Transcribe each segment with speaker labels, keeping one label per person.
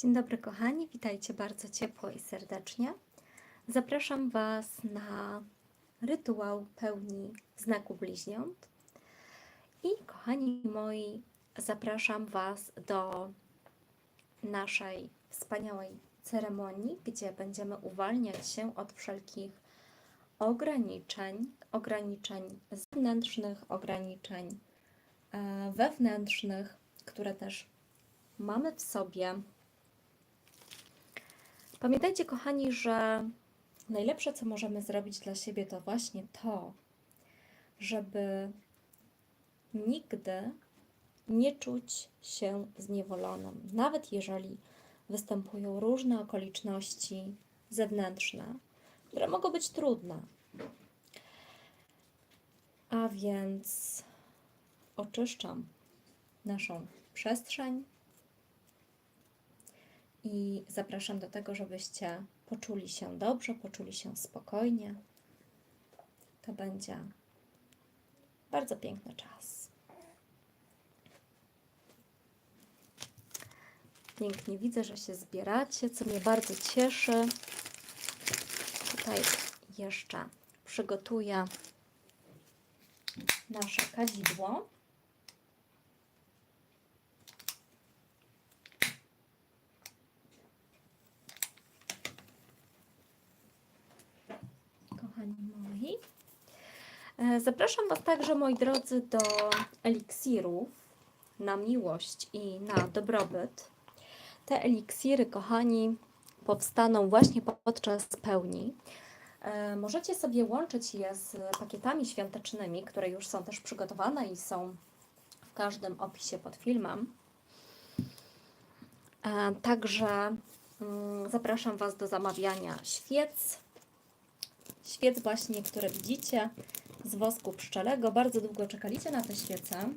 Speaker 1: Dzień dobry, kochani, witajcie bardzo ciepło i serdecznie. Zapraszam Was na rytuał pełni znaku bliźniąt. I kochani moi, zapraszam Was do naszej wspaniałej ceremonii, gdzie będziemy uwalniać się od wszelkich ograniczeń, ograniczeń zewnętrznych, ograniczeń e, wewnętrznych, które też mamy w sobie. Pamiętajcie, kochani, że najlepsze, co możemy zrobić dla siebie, to właśnie to, żeby nigdy nie czuć się zniewolonym, nawet jeżeli występują różne okoliczności zewnętrzne, które mogą być trudne. A więc oczyszczam naszą przestrzeń i zapraszam do tego, żebyście poczuli się dobrze, poczuli się spokojnie. To będzie bardzo piękny czas. Pięknie widzę, że się zbieracie, co mnie bardzo cieszy. Tutaj jeszcze przygotuję nasze kadzidło. Kochani moi. E, Zapraszam Was także, moi drodzy, do eliksirów na miłość i na dobrobyt. Te eliksiry, kochani, powstaną właśnie podczas pełni. E, Możecie sobie łączyć je z pakietami świątecznymi, które już są też przygotowane i są w każdym opisie pod filmem. E, Także mm, zapraszam Was do zamawiania świec. Świec właśnie, które widzicie z wosku pszczelego. Bardzo długo czekaliście na te świece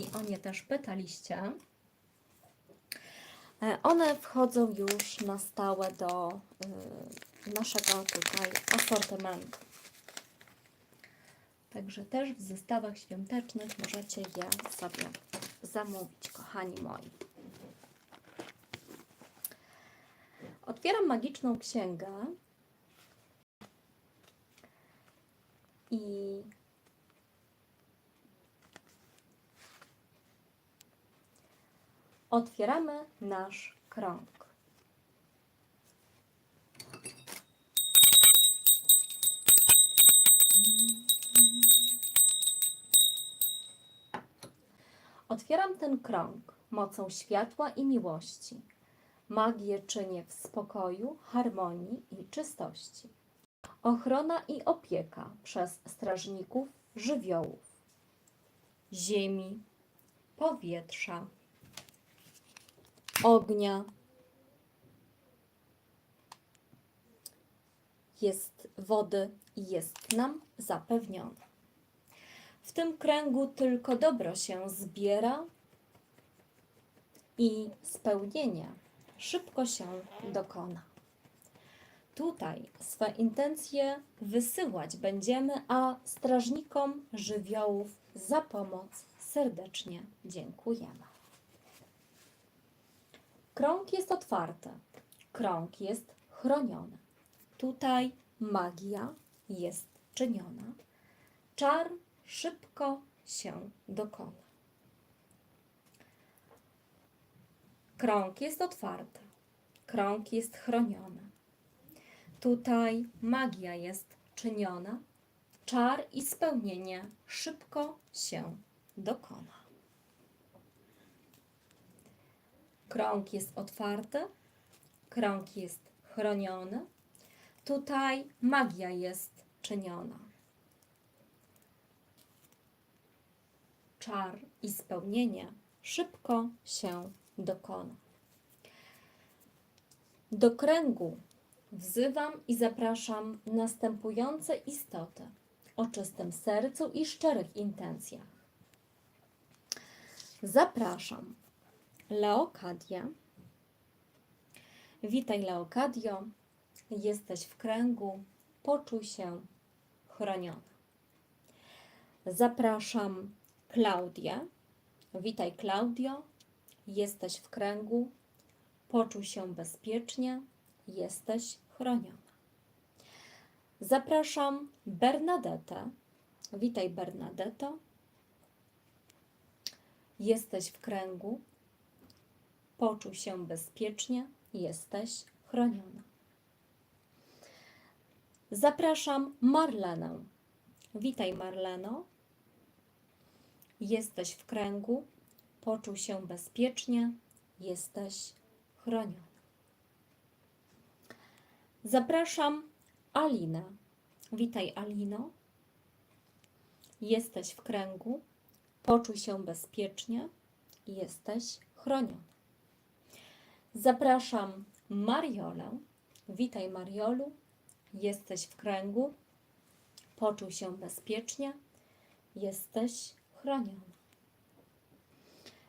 Speaker 1: i o nie też pytaliście. E, One wchodzą już na stałe do y, naszego tutaj asortymentu. Także też w zestawach świątecznych możecie je sobie zamówić, kochani moi. Otwieram magiczną księgę i otwieramy nasz krąg. Otwieram ten krąg mocą światła i miłości. Magię czynię w spokoju, harmonii i czystości. Ochrona i opieka przez strażników żywiołów, ziemi, powietrza, ognia. Jest wody i jest nam zapewnione. W tym kręgu tylko dobro się zbiera i spełnienie szybko się dokona. Tutaj swe intencje wysyłać będziemy, a strażnikom żywiołów za pomoc serdecznie dziękujemy. Krąg jest otwarty, krąg jest chroniony. Tutaj magia jest czyniona. Czar szybko się dokona. Krąg jest otwarty, krąg jest chroniony. Tutaj magia jest czyniona. Czar i spełnienie szybko się dokona. Krąg jest otwarty, krąg jest chroniony. Tutaj magia jest czyniona. Czar i spełnienie szybko się dokona. Do kręgu wzywam i zapraszam następujące istoty o czystym sercu i szczerych intencjach. Zapraszam Leokadię. Witaj, Leokadio. Jesteś w kręgu. Poczuj się chroniona. Zapraszam Klaudię. Witaj, Klaudio. Jesteś w kręgu. poczuj się bezpiecznie, jesteś chroniona. Zapraszam Bernadetę. Witaj, Bernadetto. Jesteś w kręgu, poczuj się bezpiecznie, jesteś chroniona. Zapraszam Marlenę. Witaj, Marleno. Jesteś w kręgu, poczuj się bezpiecznie, jesteś chroniona. Zapraszam Alinę. Witaj, Alino. Jesteś w kręgu, poczuj się bezpiecznie, jesteś chroniona. Zapraszam Mariolę. Witaj, Mariolu. Jesteś w kręgu, poczuj się bezpiecznie, jesteś chroniona.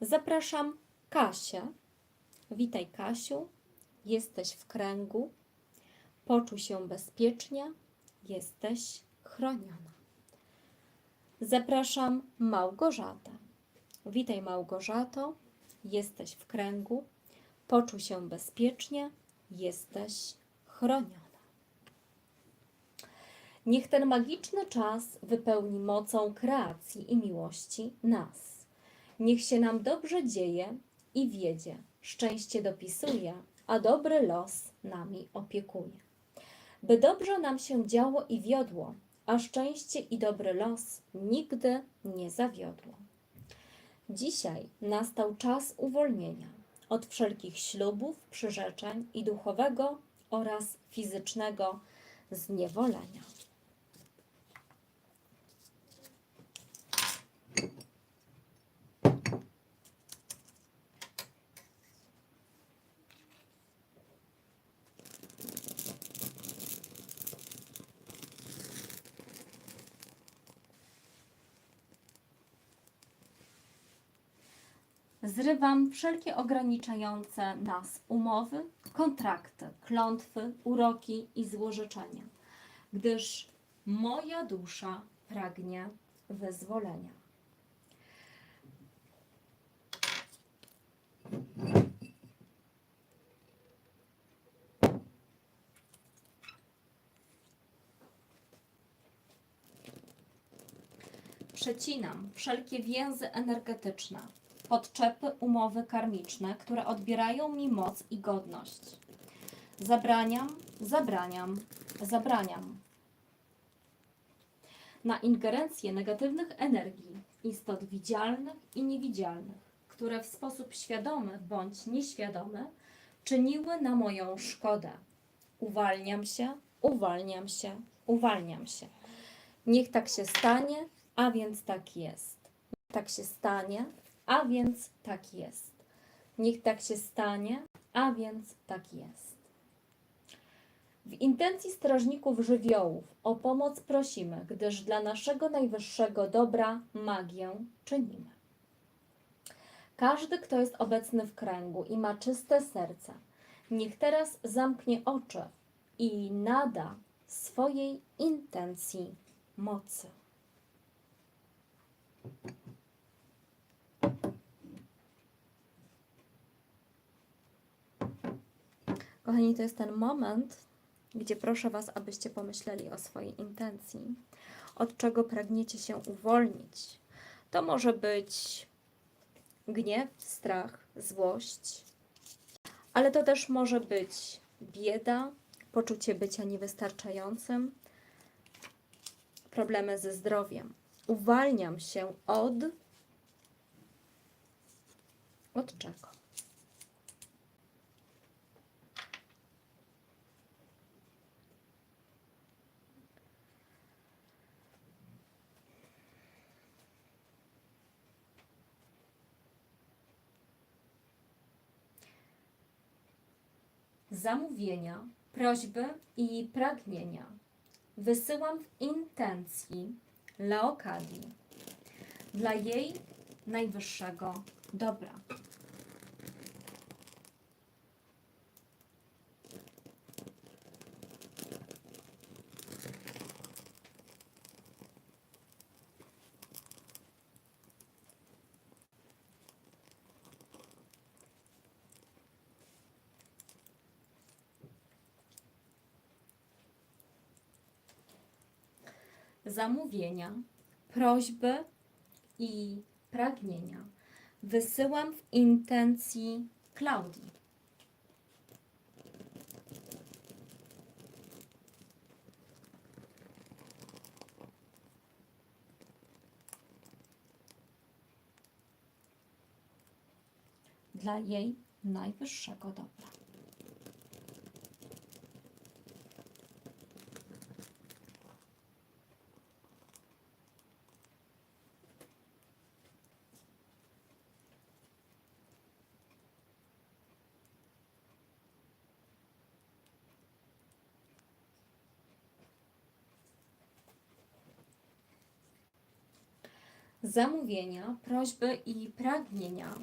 Speaker 1: Zapraszam Kasię. Witaj, Kasiu. Jesteś w kręgu, poczuj się bezpiecznie, jesteś chroniona. Zapraszam Małgorzatę. Witaj, Małgorzato. Jesteś w kręgu, poczuj się bezpiecznie, jesteś chroniona. Niech ten magiczny czas wypełni mocą kreacji i miłości nas. Niech się nam dobrze dzieje i wiedzie, szczęście dopisuje, a dobry los nami opiekuje. By dobrze nam się działo i wiodło, a szczęście i dobry los nigdy nie zawiodło. Dzisiaj nastał czas uwolnienia od wszelkich ślubów, przyrzeczeń i duchowego oraz fizycznego zniewolenia. Zrywam wszelkie ograniczające nas umowy, kontrakty, klątwy, uroki i złożyczenia, gdyż moja dusza pragnie wyzwolenia. Przecinam wszelkie więzy energetyczne, podczepy, umowy karmiczne, które odbierają mi moc i godność. Zabraniam, zabraniam, zabraniam. Na ingerencję negatywnych energii, istot widzialnych i niewidzialnych, które w sposób świadomy bądź nieświadomy czyniły na moją szkodę. Uwalniam się, uwalniam się, uwalniam się. Niech tak się stanie, a więc tak jest. Niech tak się stanie, a więc tak jest. Niech tak się stanie, a więc tak jest. W intencji strażników żywiołów o pomoc prosimy, gdyż dla naszego najwyższego dobra magię czynimy. Każdy, kto jest obecny w kręgu i ma czyste serce, niech teraz zamknie oczy i nada swojej intencji mocy. Kochani, to jest ten moment, gdzie proszę Was, abyście pomyśleli o swojej intencji, od czego pragniecie się uwolnić. To może być gniew, strach, złość, ale to też może być bieda, poczucie bycia niewystarczającym, problemy ze zdrowiem. Uwalniam się od. Od czego? Zamówienia, prośby i pragnienia wysyłam w intencji Leokadii dla jej najwyższego dobra. Zamówienia, prośby i pragnienia wysyłam w intencji Klaudii. Dla jej najwyższego dobra. Zamówienia, prośby i pragnienia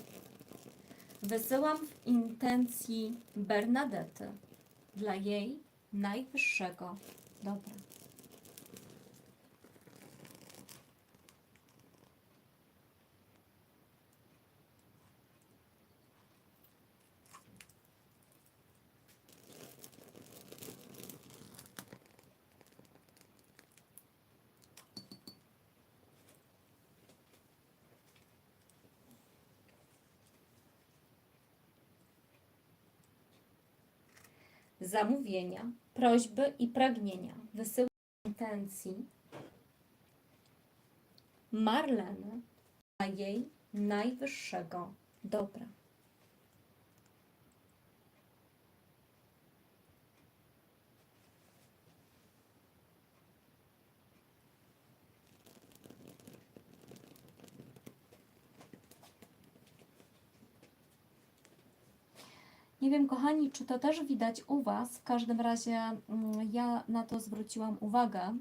Speaker 1: wysyłam w intencji Bernadety dla jej najwyższego dobra. Zamówienia, prośby i pragnienia. Wysyłam w intencji. Marleny dla jej najwyższego. Dobra. Nie wiem, kochani, czy to też widać u Was. W każdym razie mm, ja na to zwróciłam uwagę.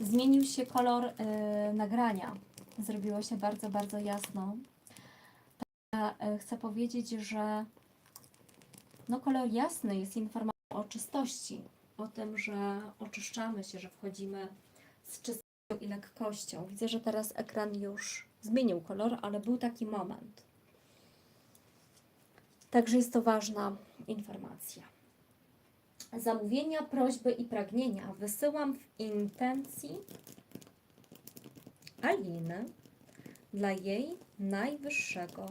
Speaker 1: Zmienił się kolor y, nagrania. Zrobiło się bardzo, bardzo jasno. Ja, y, chcę powiedzieć, że no, kolor jasny jest informacją o czystości, o tym, że oczyszczamy się, że wchodzimy z czystością i lekkością. Widzę, że teraz ekran już zmienił kolor, ale był taki moment. Także jest to ważna informacja. Zamówienia, prośby i pragnienia wysyłam w intencji Aliny dla jej najwyższego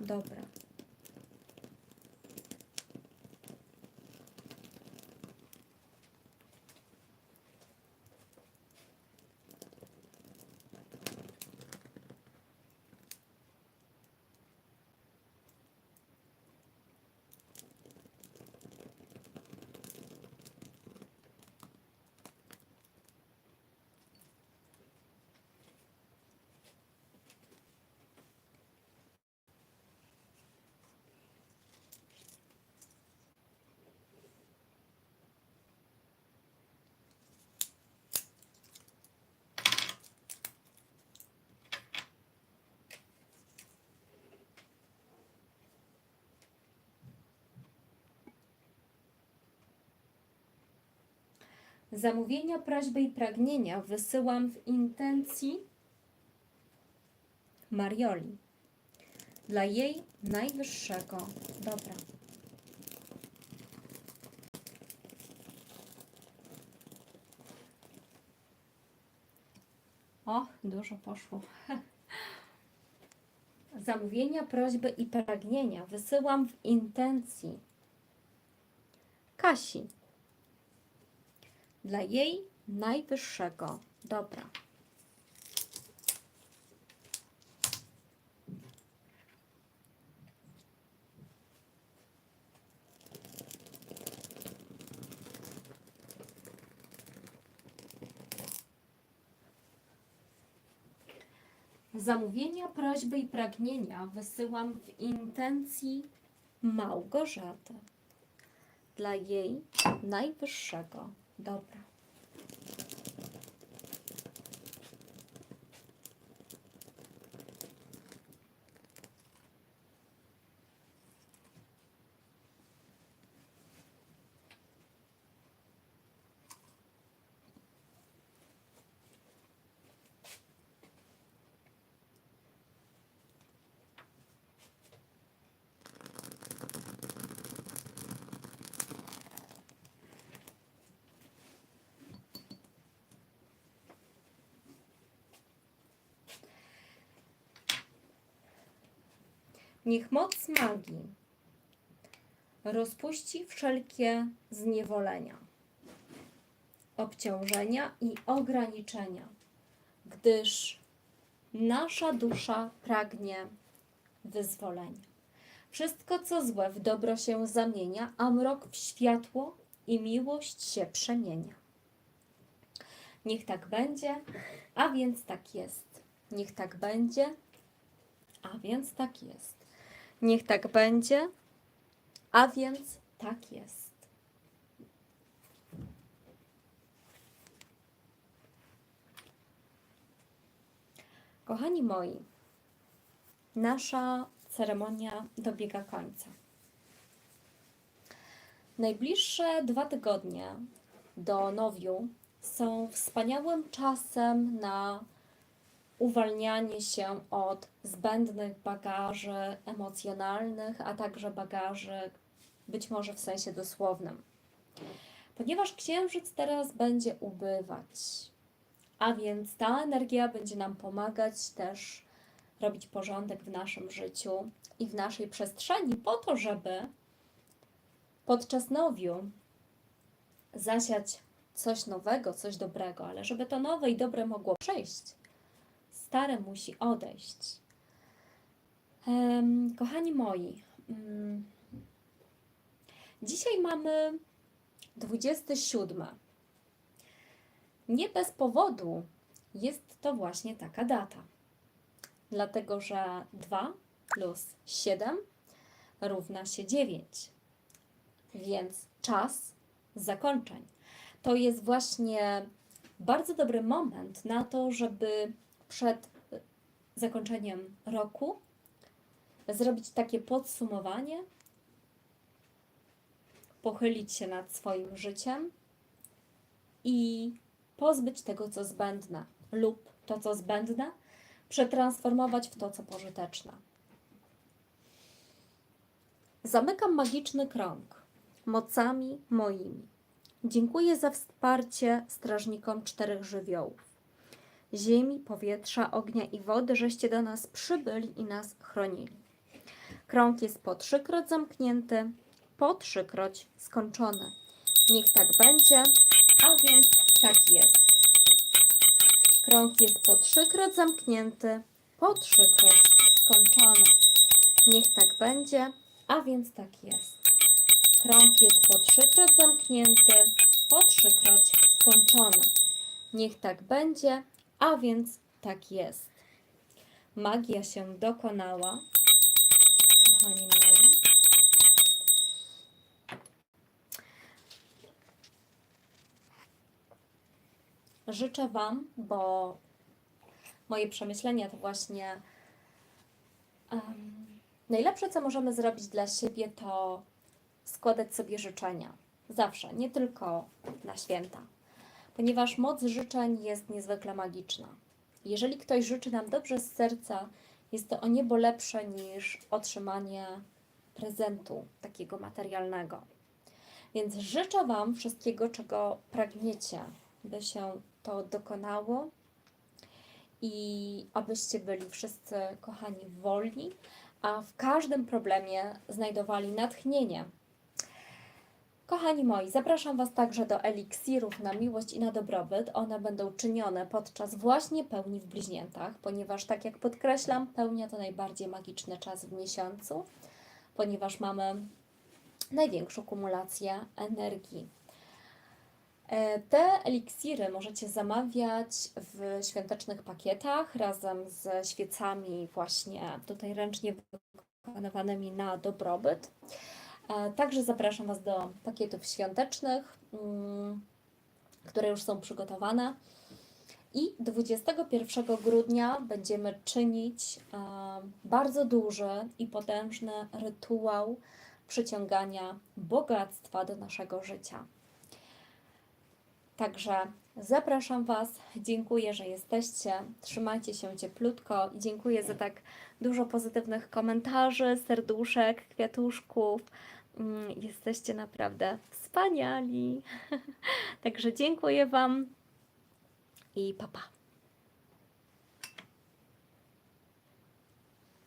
Speaker 1: dobra. Zamówienia, prośby i pragnienia wysyłam w intencji Marioli dla jej najwyższego dobra. O, dużo poszło. Zamówienia, prośby i pragnienia wysyłam w intencji Kasi dla jej najwyższego dobra. Zamówienia, prośby i pragnienia wysyłam w intencji Małgorzaty dla jej najwyższego dobra. Niech moc magii rozpuści wszelkie zniewolenia, obciążenia i ograniczenia, gdyż nasza dusza pragnie wyzwolenia. Wszystko, co złe, w dobro się zamienia, a mrok w światło i miłość się przemienia. Niech tak będzie, a więc tak jest. Niech tak będzie, a więc tak jest. Niech tak będzie, a więc tak jest. Kochani moi, nasza ceremonia dobiega końca. Najbliższe dwa tygodnie do Nowiu są wspaniałym czasem na uwalnianie się od zbędnych bagaży emocjonalnych, a także bagaży być może w sensie dosłownym. Ponieważ księżyc teraz będzie ubywać, a więc ta energia będzie nam pomagać też robić porządek w naszym życiu i w naszej przestrzeni, po to, żeby podczas nowiu zasiać coś nowego, coś dobrego, ale żeby to nowe i dobre mogło przejść, stare musi odejść. Kochani moi, mm, dzisiaj mamy 27. Nie bez powodu jest to właśnie taka data. Dlatego, że 2 plus 7 równa się 9. Więc czas zakończeń. To jest właśnie bardzo dobry moment na to, żeby przed zakończeniem roku zrobić takie podsumowanie, pochylić się nad swoim życiem i pozbyć tego, co zbędne, lub to, co zbędne, przetransformować w to, co pożyteczne. Zamykam magiczny krąg mocami moimi. Dziękuję za wsparcie strażnikom czterech żywiołów. Ziemi, powietrza, ognia i wody, żeście do nas przybyli i nas chronili. Krąg jest po trzykroć zamknięty, po trzykroć skończony. Niech tak będzie, a więc tak jest. Krąg jest po trzykroć zamknięty, po trzykroć skończony. Niech tak będzie, a więc tak jest. Krąg jest po trzykroć zamknięty, po trzykroć skończony. Niech tak będzie, a więc tak jest. Magia się dokonała. Kochani moi. Życzę Wam, bo moje przemyślenia to właśnie em, najlepsze, co możemy zrobić dla siebie, to składać sobie życzenia. Zawsze, nie tylko na święta. Ponieważ moc życzeń jest niezwykle magiczna. Jeżeli ktoś życzy nam dobrze z serca, jest to o niebo lepsze niż otrzymanie prezentu takiego materialnego. Więc życzę Wam wszystkiego, czego pragniecie, by się to dokonało i abyście byli wszyscy kochani wolni, a w każdym problemie znajdowali natchnienie. Kochani moi, zapraszam Was także do eliksirów na miłość i na dobrobyt. One będą czynione podczas właśnie pełni w bliźniętach, ponieważ, tak jak podkreślam, pełnia to najbardziej magiczny czas w miesiącu, ponieważ mamy największą kumulację energii. E, Te eliksiry możecie zamawiać w świątecznych pakietach razem ze świecami właśnie tutaj ręcznie wykonywanymi na dobrobyt. Także zapraszam Was do pakietów świątecznych, mm, które już są przygotowane. I 21 grudnia będziemy czynić e, bardzo duży i potężny rytuał przyciągania bogactwa do naszego życia. Także zapraszam Was. Dziękuję, że jesteście. Trzymajcie się cieplutko i dziękuję za tak dużo pozytywnych komentarzy, serduszek, kwiatuszków. Mm, Jesteście naprawdę wspaniali. Także dziękuję Wam i papa. Pa.